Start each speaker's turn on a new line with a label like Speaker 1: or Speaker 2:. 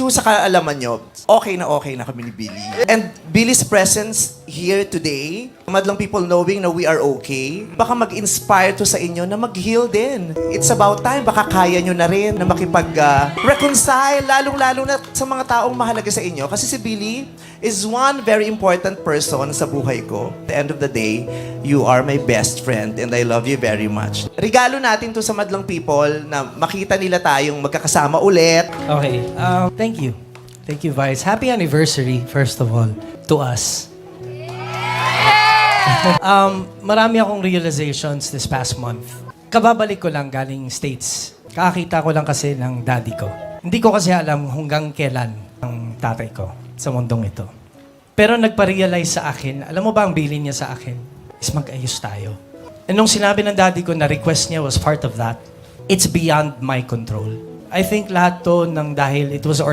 Speaker 1: ho sa kaalaman nyo, okay na okay na kami ni Billy. And Billy's presence here today, madlang people knowing na we are okay, baka mag-inspire to sa inyo na mag-heal din. It's about time, baka kaya nyo na rin na makipag-reconcile, lalong-lalo na sa mga taong mahalaga sa inyo. Kasi si Billy is one very important person sa buhay ko. At the end of the day, you are my best friend and I love you very much. Regalo natin to sa madlang people na makita nila tayong magkakasama ulit.
Speaker 2: Okay. Um, thank you. Thank you, Vice. Happy anniversary, first of all, to us. um, marami akong realizations this past month. Kababalik ko lang galing States. Kakakita ko lang kasi ng daddy ko. Hindi ko kasi alam hanggang kailan ang tatay ko sa mundong ito. Pero nagpa-realize sa akin, alam mo ba ang bilin niya sa akin? Is mag-ayos tayo. And nung sinabi ng daddy ko na request niya was part of that, it's beyond my control. I think lahat to ng dahil it was